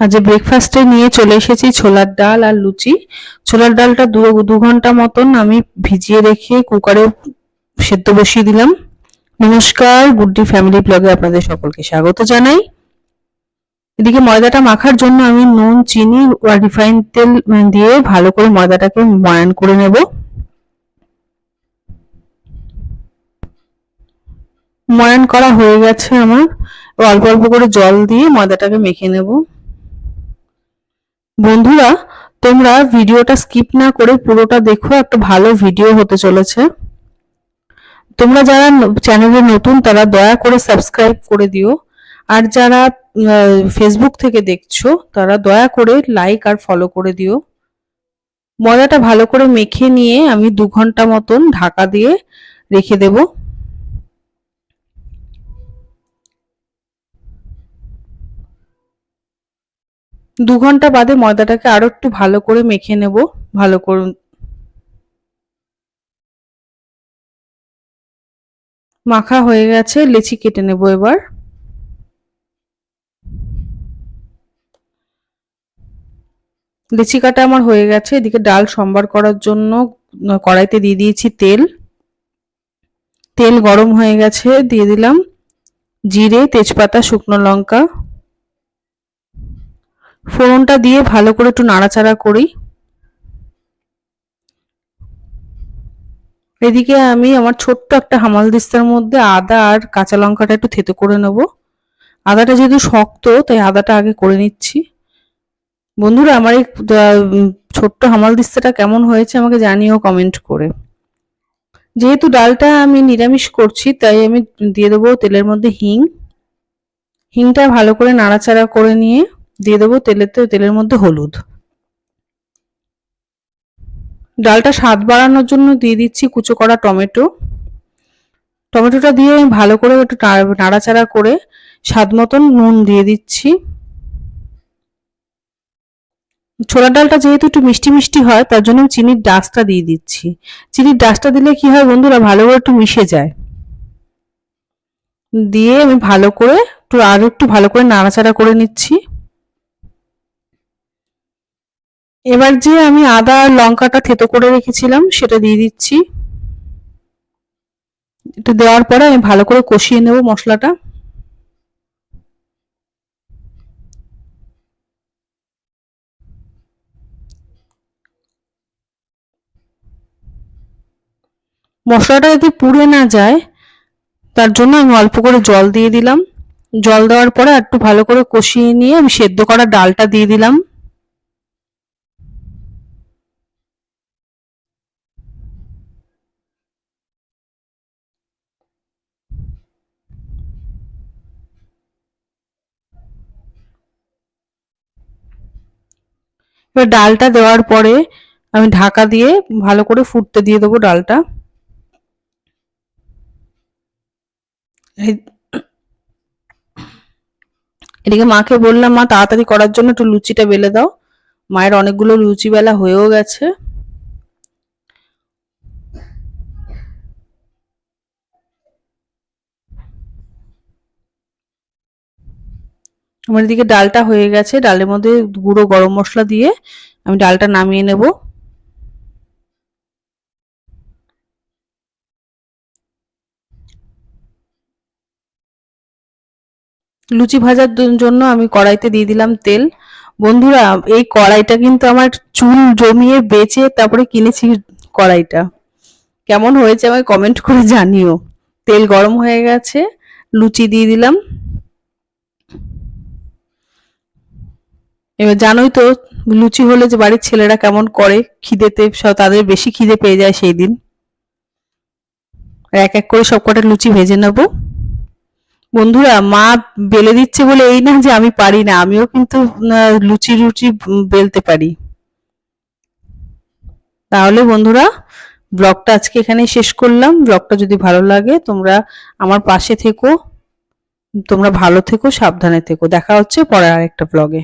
আজ ব্রেকফাস্টে নিয়ে চলে এসেছি ছোলার ডাল আর লুচি। ছোলার ডালটা দু দু ঘণ্টা মতন আমি ভিজিয়ে রেখে কুকারে সেদ্ধ বসিয়ে দিলাম। নমস্কার, গুড্ডি ফ্যামিলি ব্লগে আপনাদের সকলকে স্বাগত জানাই। এদিকে ময়দাটা মাখার জন্য আমি নুন, চিনি আর রিফাইন তেল দিয়ে ভালো করে ময়দাটাকে ময়ান করে নেব। ময়ান করা হয়ে গেছে আমার। অল্প অল্প করে জল দিয়ে ময়দাটাকে মেখে নেব। বন্ধুরা, তোমরা ভিডিওটা স্কিপ না করে পুরোটা দেখো, একটা ভালো ভিডিও হতে চলেছে। তোমরা যারা চ্যানেলে নতুন, তারা দয়া করে সাবস্ক্রাইব করে দিও। আর যারা ফেসবুক থেকে দেখছ, তারা দয়া করে লাইক আর ফলো করে দিও। ময়দাটা ভালো করে মেখে নিয়ে আমি দু ঘণ্টা মতন ঢাকা দিয়ে রেখে দেবো। দু ঘণ্টা বাদে ময়দাটাকে আরও একটু ভালো করে মেখে নেব। ভালো করে মাখা হয়ে গেছে, লেচি কেটে নেব এবার। লেচি কাটা আমার হয়ে গেছে, এদিকে ডাল সম্বার করার জন্য কড়াইতে দিয়ে দিয়েছি তেল। তেল গরম হয়ে গেছে, দিয়ে দিলাম জিরে, তেজপাতা, শুকনো লঙ্কা। ফোড়নটা দিয়ে ভালো করে একটু নাড়াচাড়া করি। এদিকে আমি আমার ছোট্ট একটা হামাল দিস্তার মধ্যে আদা আর কাঁচা লঙ্কাটা একটু থেতো করে নেব। আদাটা যেহেতু শক্ত, তাই আদাটা আগে করে নিচ্ছি। বন্ধুরা, আমার এই ছোট্ট হামাল দিস্তাটা কেমন হয়েছে আমাকে জানিও কমেন্ট করে। যেহেতু ডালটা আমি নিরামিষ করছি, তাই আমি দিয়ে দেবো তেলের মধ্যে হিং। হিংটা ভালো করে নাড়াচাড়া করে নিয়ে দিয়ে দেবো তেলেতে, তেলের মধ্যে হলুদ। ডালটা স্বাদ বাড়ানোর জন্য দিয়ে দিচ্ছি কুচো করা টমেটো। টমেটোটা দিয়ে আমি ভালো করে একটু নাড়াচাড়া করে স্বাদ মতন নুন দিয়ে দিচ্ছি। ছোলার ডালটা যেহেতু একটু মিষ্টি মিষ্টি হয়, তার জন্য চিনির ডাস্টটা দিয়ে দিচ্ছি। চিনির ডাস্টটা দিলে কি হয় বন্ধুরা, ভালো করে একটু মিশে যায়। দিয়ে আমি ভালো করে একটু, আরও একটু ভালো করে নাড়াচাড়া করে নিচ্ছি। এবার যে আমি আদা আর লঙ্কাটা থেতো করে রেখেছিলাম, সেটা দিয়ে দিচ্ছি। এটা দেওয়ার পরে আমি ভালো করে কষিয়ে নেব মশলাটা। মশলাটা যাতে পুড়ে না যায়, তার জন্য আমি অল্প করে জল দিয়ে দিলাম। জল দেওয়ার পরে একটু ভালো করে কষিয়ে নিয়ে আমি সেদ্ধ করা ডালটা দিয়ে দিলাম। এবার ডালটা দেওয়ার পরে আমি ঢাকা দিয়ে ভালো করে ফুটতে দিয়ে দেবো ডালটা। এদিকে মাকে বললাম, মা, তাড়াতাড়ি করার জন্য একটু লুচিটা বেলে দাও। মায়ের অনেকগুলো লুচি বেলা হয়েও গেছে। আমার এদিকে ডালটা হয়ে গেছে। ডালের মধ্যে গুঁড়ো গরম মশলা দিয়ে আমি ডালটা নামিয়ে নেব। লুচি ভাজার জন্য আমি কড়াইতে দিয়ে দিলাম তেল। বন্ধুরা, এই কড়াইটা কিন্তু আমার চুল জমিয়ে বেচে তারপরে কিনেছি কড়াইটা। কেমন হয়েছে আমায় কমেন্ট করে জানিও। তেল গরম হয়ে গেছে, লুচি দিয়ে দিলাম। এবার জানোই তো লুচি হলে যে বাড়ির ছেলেরা কেমন করে খিদেতে তাদের বেশি খিদে পেয়ে যায় সেই দিন। এক এক করে সব কটা লুচি ভেজে নেব। বন্ধুরা, মা বেলে দিচ্ছে বলে এই না যে আমি পারি না, আমিও কিন্তু লুচি লুচি বেলতে পারি। তাহলে বন্ধুরা, ব্লগটা আজকে এখানেই শেষ করলাম। ব্লগটা যদি ভালো লাগে, তোমরা আমার পাশে থেকো। তোমরা ভালো থেকো, সাবধানে থেকো। দেখা হচ্ছে পরে আরেকটা ব্লগে।